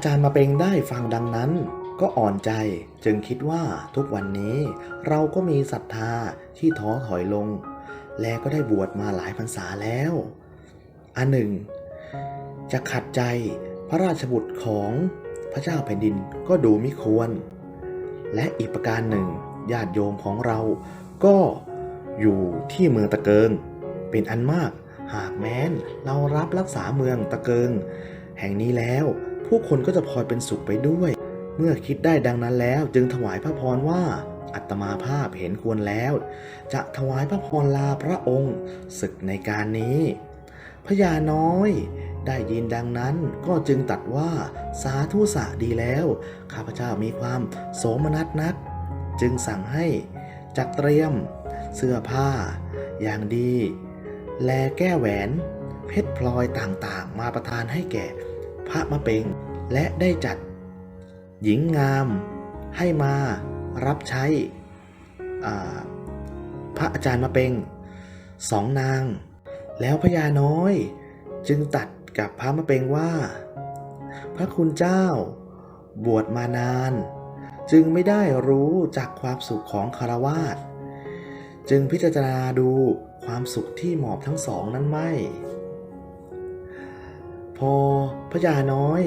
อาจารย์มาเป็งได้ฟังดังนั้น ก็อ่อนใจจึงคิดว่าทุกวันนี้เราก็มีศรัทธาที่ท้อถอยลง และก็ได้บวชมาหลายพรรษาแล้ว อันหนึ่ง จะขัดใจพระราชบุตรของพระเจ้าแผ่นดินก็ดูไม่ควร และอีกประการหนึ่งญาติโยมของเราก็อยู่ที่เมืองตะเกิง เป็นอันมากหากแม้นเรารับรักษาเมืองตะเกิง แห่งนี้แล้ว ผู้คนก็จะพลอยเป็นสุขไปด้วย เมื่อคิดได้ดังนั้นแล้วจึงถวายพระพรว่าอัตมาภาพเห็นควรแล้ว จะถวายพระพรลาพระองค์ศึกในการนี้พญาน้อยได้ยินดังนั้นก็จึงตัดว่าสาธุสะดีแล้ว ข้าพเจ้ามีความโสมนัสนัก จึงสั่งให้จัดเตรียม เสื้อผ้า อย่างดี แลแก้แหวน เพชรพลอยต่างๆ มาประทานให้แก่ พระมะเปงและได้จัด หญิงงามให้มารับใช้พระอาจารย์มะเปงสองนาง แล้วพญาน้อยจึงตัดกับพระมะเปงว่า พระคุณเจ้าบวชมานาน จึงไม่ได้รู้จากความสุขของคารวาสจึงพิจารณาดูความสุขที่หมอบทั้งสองนั้นไม่ พอพญาน้อย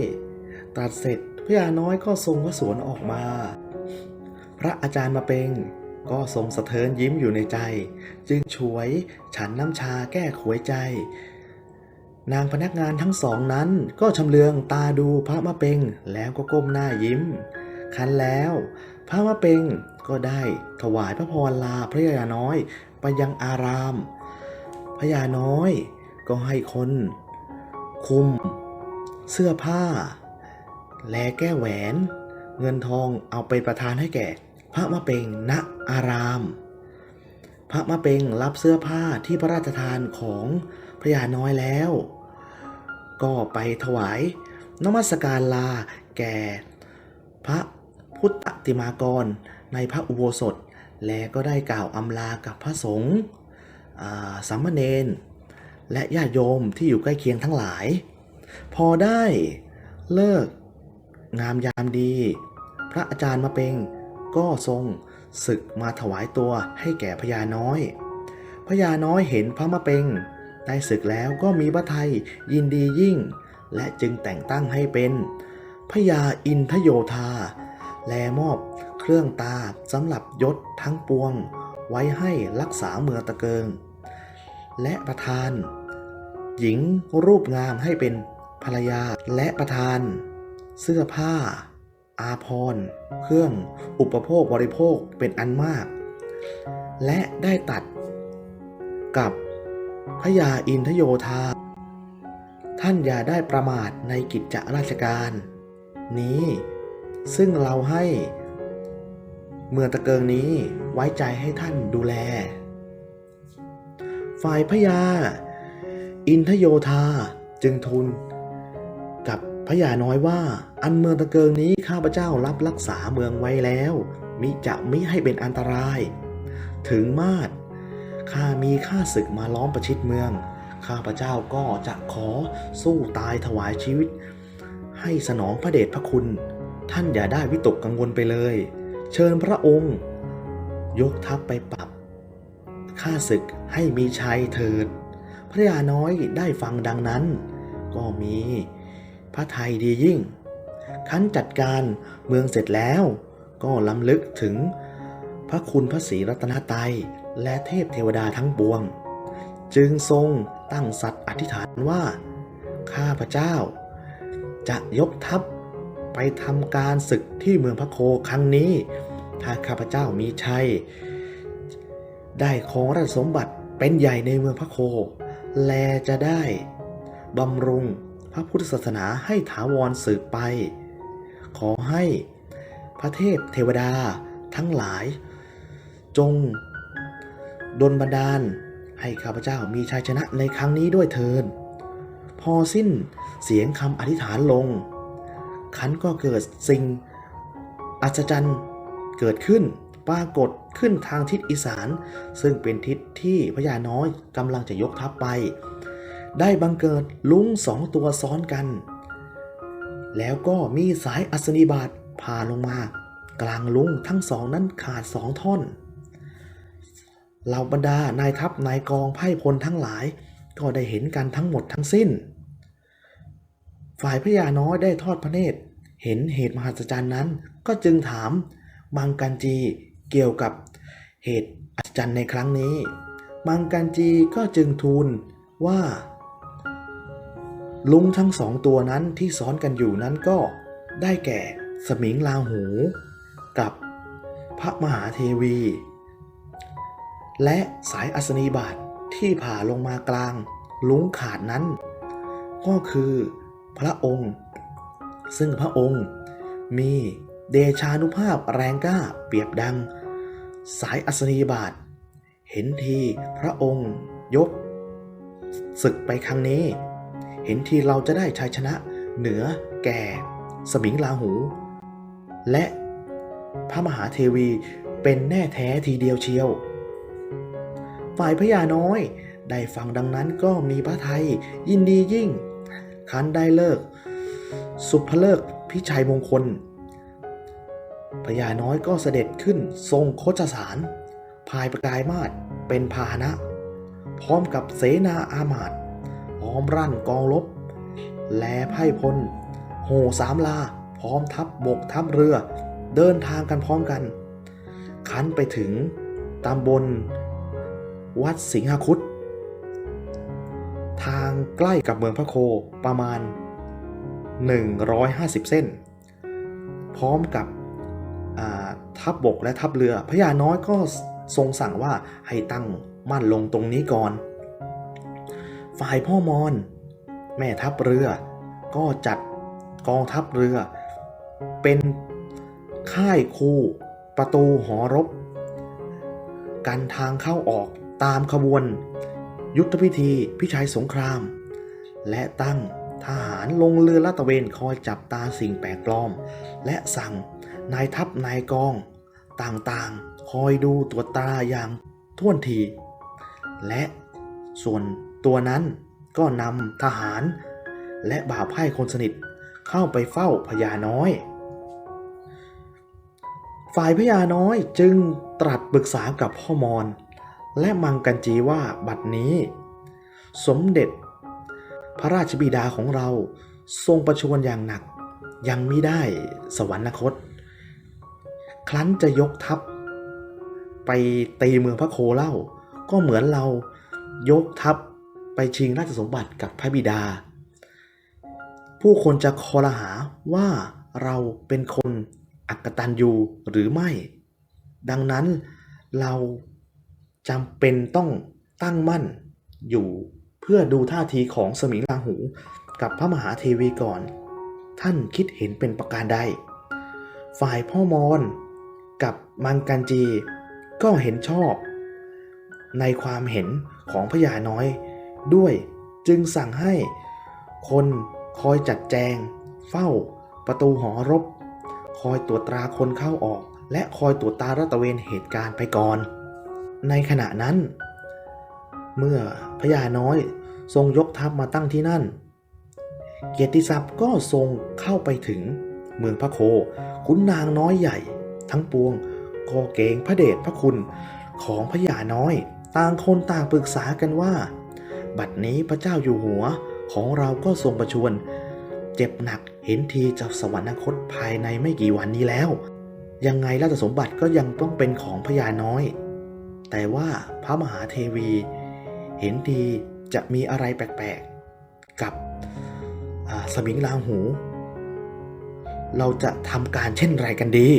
ตรัสเสร็จพญาน้อยก็ทรงพระสวนออกมา พระอาจารย์มาเปงก็ทรงสะเทินยิ้มอยู่ในใจ จึงช่วยฉันน้ำชาแก้ขวยใจ นางพนักงานทั้งสองนั้นก็ชำเลืองตาดูพระมะเปงแล้วก็ก้มหน้ายิ้ม คันแล้ว พระมะเปงก็ได้ถวายพระพรลาพระยาน้อยไปยังอาราม พระยาน้อยก็ให้คน คุม เสื้อผ้า แลแก้แหวน เงินทองเอาไปประทานให้แก่ พระมะเปงณอาราม พระมะเปงรับเสื้อผ้าที่พระราชทานของพระยาน้อยแล้ว ก็ไปถวายนมัสการลาแก่ พระพุทธติมากรในพระอุโบสถ และก็ได้กล่าวอำลากับพระสงฆ์สามเณร และญาติโยมที่อยู่ใกล้เคียงทั้งหลาย พอได้เลิก งามยามดี พระอาจารย์มาเปงก็ทรงศึกมาถวายตัวให้แก่พญาน้อย พญาน้อยเห็นพระมะเปงได้ศึกแล้วก็มีพระทัยยินดียิ่ง และจึงแต่งตั้งให้เป็นพญาอินทโยธา แลมอบเครื่องตาสำหรับยศทั้งปวง ไว้ให้รักษาเมืองตะเกิง และประทาน หญิงรูปงามให้เป็นภรรยาและประทาน เสื้อผ้า อาภรณ์เครื่องอุปโภคบริโภคเป็นอันมาก และได้ตัดกับพญาอินทโยธา ท่านอย่าได้ประมาทในกิจจราชการ นี้ซึ่งเราให้เมืองตะเกิงนี้ไว้ใจให้ท่านดูแล ฝ่ายพญา อินทโยธาจึงทูลกับพญาน้อยว่า อันเมืองตะเกิงนี้ข้าพเจ้ารับรักษาเมืองไว้แล้ว มิจะมิให้เป็นอันตราย ถึงมาดข้ามีข้าศึกมาล้อมประชิดเมือง ข้าพเจ้าก็จะขอสู้ตายถวายชีวิต ให้สนองพระเดชพระคุณ ท่านอย่าได้วิตกกังวลไปเลย เชิญพระองค์ ยกทัพไปปรับข้าศึกให้มีชัยเถิด พระยาน้อยได้ฟังดังนั้น ก็มีพระไทยดียิ่ง ขั้นจัดการเมืองเสร็จแล้ว ก็ล้ำลึกถึงพระคุณพระศรีรัตนตรัยและเทพเทวดาทั้งปวง จึงทรงตั้งสัตว์อธิษฐานว่า ข้าพระเจ้า จะยกทัพไปทำการศึกที่เมืองพระโคครั้งนี้ ถ้าข้าพเจ้ามีชัย ได้ของราชสมบัติเป็นใหญ่ในเมืองพระโค แลจะได้บำรุงพระพุทธศาสนาให้ถาวรสืบไป ขอให้พระเทพเทวดาทั้งหลาย จงดลบันดาลให้ข้าพเจ้ามีชัยชนะในครั้งนี้ด้วยเถิดพอสิ้นเสียงคำอธิษฐานลง ขันก็เกิดสิ่งอัศจรรย์เกิดขึ้น ปรากฏขึ้นทางทิศอีสาน ซึ่งเป็นทิศที่พญาน้อยกำลังจะยกทัพไป ได้บังเกิดลุงสองตัวซ้อนกัน แล้วก็มีสายอัศนีบาตผ่าลงมา กลางลุงทั้งสองนั้นขาดสองท่อนเหล่าบรรดานายทัพนายกองไพ่พลทั้งหลาย ก็ได้เห็นกันทั้งหมดทั้งสิ้น ฝ่ายพญาน้อยได้ทอดพระเนตร เห็นเหตุมหัศจรรย์นั้น ก็จึงถามมังกันจี เกี่ยวกับเหตุอัศจรรย์ในครั้งนี้ มังกันจีก็จึงทูลว่า ลุงทั้งสองตัวนั้นที่ซ้อนกันอยู่นั้นก็ได้แก่สมิงลาหูกับพระมหาเทวี และสายอัศนีบาตที่ผ่าลงมากลางลุงขาดนั้น ก็คือพระองค์ ซึ่งพระองค์มีเดชานุภาพแรงกล้าเปรียบดัง สายอัศนีบาตเห็นทีพระองค์ยกศึกไปครั้งนี้ เห็นทีเราจะได้ชัยชนะเหนือแก่ สมิงลาหู และพระมหาเทวีเป็นแน่แท้ทีเดียวเชียว ฝ่ายพญาน้อยได้ฟังดังนั้นก็มีพระไทยยินดียิ่งคันได้เลิก สุภเลิกพิชัยมงคล พญาน้อยก็เสด็จขึ้นทรงโคจสารพายประกายมาศเป็นพาหนะ พร้อมกับเสนาอามาตพร้อมรั่นกองรบแลไพ่พล โหสามลา พร้อมทัพบบกทัพเรือ เดินทางกันพร้อมกัน คันไปถึงตำบล วัดสิงหคุดทางใกล้กับเมืองพระโคประมาณ 150 เส้น พร้อมกับ ทัพบบกและทัพเรือพญาน้อยก็ทรงสั่งว่าให้ตั้งมั่นลงตรงนี้ก่อน ฝ่ายพ่อมอนแม่ทัพเรือ ก็จัดกองทัพเรือ เป็นค่ายคูประตูหอรบ กันทางเข้าออกตามขบวน ยุทธพิธีพิชัยสงคราม และตั้งทหารลงเรือลาดตระเวนคอยจับตาสิ่งแปลกปลอม และสั่ง นายทัพนายกอง ต่างๆ คอยดูตรวตาอย่างท่วนที และส่วนตัวนั้นก็นำทหาร และบ่าวไพ่คนสนิทเข้าไปเฝ้าพญาน้อย ฝ่ายพญาน้อยจึงตรัสปรึกษากับพ่อมอนและมังกันจีว่าบัดนี้ สมเด็จ พระราชบิดาของเราทรงประชวรอย่างหนัก ยังไม่ได้สวรรคต ครั้นจะยกทัพ ไปตีเมืองพระโคเล่า ก็เหมือนเรายกทัพไปชิงราชสมบัติกับพระบิดา ผู้คนจะคอรหาว่าเราเป็นคนอักตันยูหรือไม่ ดังนั้นเราจำเป็นต้องตั้งมั่นอยู่เพื่อดูท่าทีของสมิงลาหู กับพระมหาเทวีก่อน ท่านคิดเห็นเป็นประการใด ฝ่ายพ่อมอน มังกันจีก็เห็นชอบ ในความเห็นของพญาน้อยด้วยจึงสั่งให้คนคอยจัดแจง เฝ้า ประตูหอรบ คอยตรวจตราคนเข้าออก และคอยตรวจตารัตะเวนเหตุการณ์ไปก่อน ในขณะนั้น เมื่อพญาน้อยทรงยกทัพมาตั้งที่นั่น เกียรติศัพท์ก็ทรงเข้าไปถึงเมืองพระโคขุนนางน้อยใหญ่ ทั้งปวง ก็เกรงพระเดชพระคุณของพญาน้อย ต่างคนต่างปรึกษากันว่า บัดนี้พระเจ้าอยู่หัวของเราก็ทรงประชวรเจ็บหนักเห็นทีจะสวรรคตภายในไม่กี่วันนี้แล้ว ยังไงราชสมบัติก็ยังต้องเป็นของพญาน้อย แต่ว่าพระมหาเทวี เห็นทีจะมีอะไรแปลกๆ กับสมิงลาหู เราจะทำการเช่นไรกันดี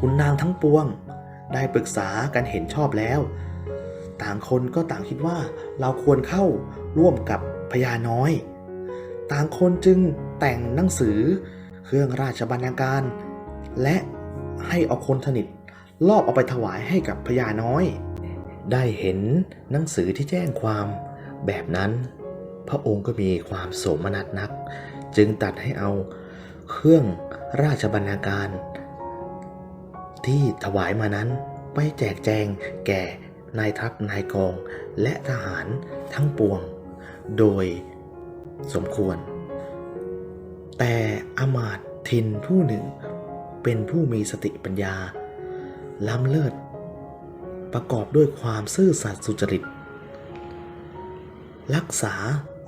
คุณนางทั้งปวง ได้ปรึกษากันเห็นชอบแล้ว ต่างคนก็ต่างคิดว่าเราควรเข้าร่วมกับพญาน้อย ต่างคนจึงแต่งหนังสือ เครื่องราชบรรณาการ และให้เอาคนสนิทลอบเอาไปถวายให้กับพญาน้อย ได้เห็นหนังสือที่แจ้งความแบบนั้น พระองค์ก็มีความโสมนัสนัก จึงตัดให้เอาเครื่องราชบรรณาการ ที่ถวายมานั้นไปแจกแจงแก่นายทัพนายกองและทหารทั้งปวง โดยสมควร แต่อมาตย์ทินผู้หนึ่งเป็นผู้มีสติปัญญา ล้ำเลิศ ประกอบด้วยความซื่อสัตย์สุจริต รักษา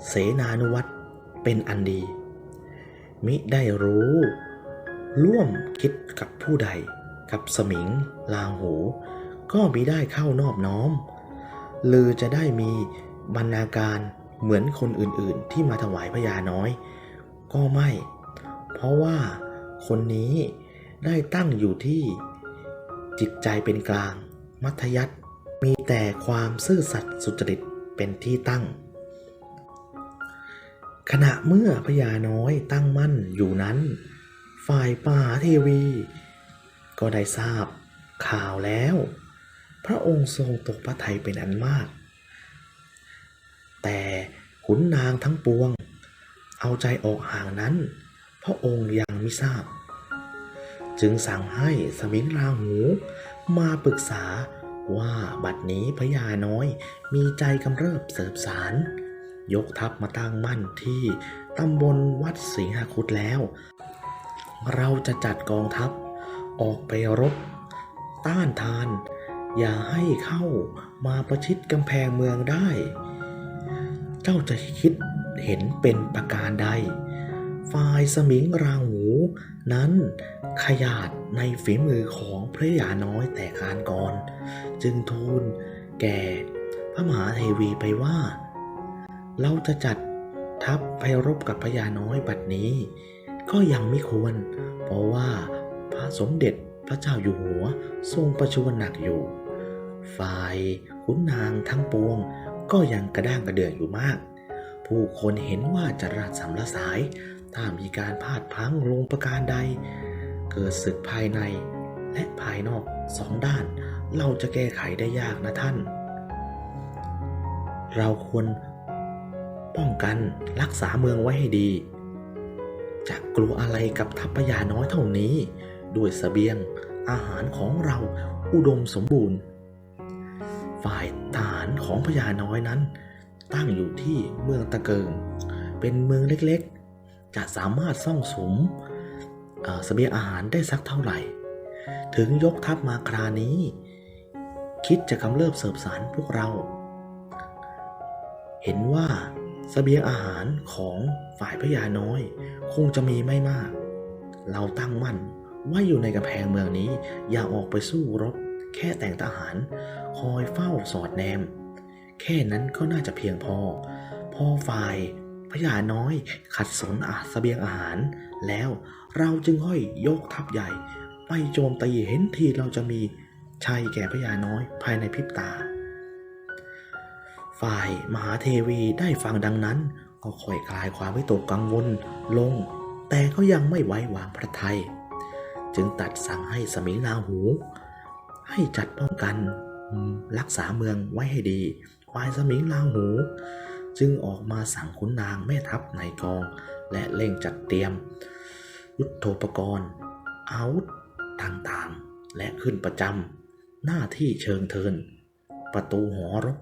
เสนานุวัตรเป็นอันดี มิได้รู้ ร่วมคิดกับผู้ใด กับสมิง ลาหู ก็มิได้เข้านอบน้อม ลือจะได้มีบรรณาการเหมือนคนอื่นๆ ที่มาถวายพญาน้อย ก็ไม่ เพราะว่าคนนี้ได้ตั้งอยู่ที่จิตใจเป็นกลาง มัธยัติมีแต่ความซื่อสัตย์สุจริตเป็นที่ตั้ง ขณะเมื่อพญาน้อยตั้งมั่นอยู่นั้น ฝ่ายป่าเทวี ก็ได้ทราบข่าวแล้ว พระองค์ทรงตกพระทัยเป็นอันมาก แต่ขุนนางทั้งปวง เอาใจออกห่างนั้น พระองค์ยังไม่ทราบ จึงสั่งให้สมิงราหูมาปรึกษาว่าบัดนี้พญาน้อยมีใจกำเริบเสบสาร ยกทัพมาตั้งมั่นที่ตำบลวัดสิงหคุดแล้ว เราจะจัดกองทัพ ออกไปรบ ต้านทาน อย่าให้เข้ามาประชิดกำแพงเมืองได้ เจ้าจะคิดเห็นเป็นประการใด ฝ่ายสมิงราหูนั้นขยาดในฝีมือของพระยาน้อยแต่การก่อน จึงทูลแก่พระมหาเทวีไปว่า เราจะจัดทัพไปรบกับพญาน้อยบัดนี้ ก็ยังไม่ควร เพราะว่า พระสมเด็จพระเจ้าอยู่หัวทรงประชวรหนักอยู่ ฝ่ายขุนนางทั้งปวงก็ยังกระด้างกระเดืองอยู่มาก ผู้คนเห็นว่าจะราดสำละสาย ถ้ามีการพลาดพลั้งลงประการใด เกิดศึกภายในและภายนอกสองด้าน เราจะแก้ไขได้ยากนะท่าน เราควรป้องกันรักษาเมืองไว้ให้ดี จะกลัวอะไรกับทัพพญาน้อยเท่านี้ ด้วยสเสบียง อาหารของเราอุดมสมบูรณ์ ฝ่ายทหารของพญาน้อยนั้น ตั้งอยู่ที่เมืองตะเกิง เป็นเมืองเล็กๆ จะสามารถซ่องสมเอ่อเสบียงอาหารได้สักเท่าไหร่ ถึงยกทัพมาครานี้ คิดจะกำเริบเสบสารพวกเรา เห็นว่าสเสบียงอาหารของฝ่ายพญาน้อย คงจะมีไม่มาก เราตั้งมั่น ว่าอยู่ในกำแพงเมืองนี้ อย่าออกไปสู้รบ แค่แต่งทหาร คอยเฝ้าสอดแนม แค่นั้นก็น่าจะเพียงพอ พ่อฝ่ายพญาน้อยขัดสนอาสเสบียงอาหาร แล้วเราจึงห้อยยกทัพใหญ่ ไปโจมตีเห็นทีเราจะมีชัยแก่พญาน้อยภายในพริบตา ฝ่ายมหาเทวีได้ฟังดังนั้น ก็ค่อยคลายความวิตกกังวลลง แต่ก็ยังไม่ไว้วางพระทัย จึงตัดสั่งให้สมิลาหู ให้จัดป้องกันรักษาเมืองไว้ให้ดีฝ่ายสมิงลาหู จึงออกมาสั่งขุนนางแม่ทัพในกอง และเร่งจัดเตรียม ยุทธโธปกรณ์อาวุธต่างๆ และขึ้นประจำหน้าที่เชิงเทิน ประตูหอรบ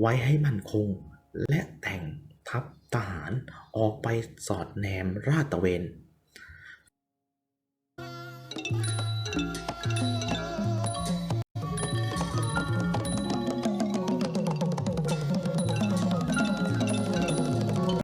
ไว้ให้มั่นคง และแต่งทัพทหารออกไปสอดแนมราตะเวน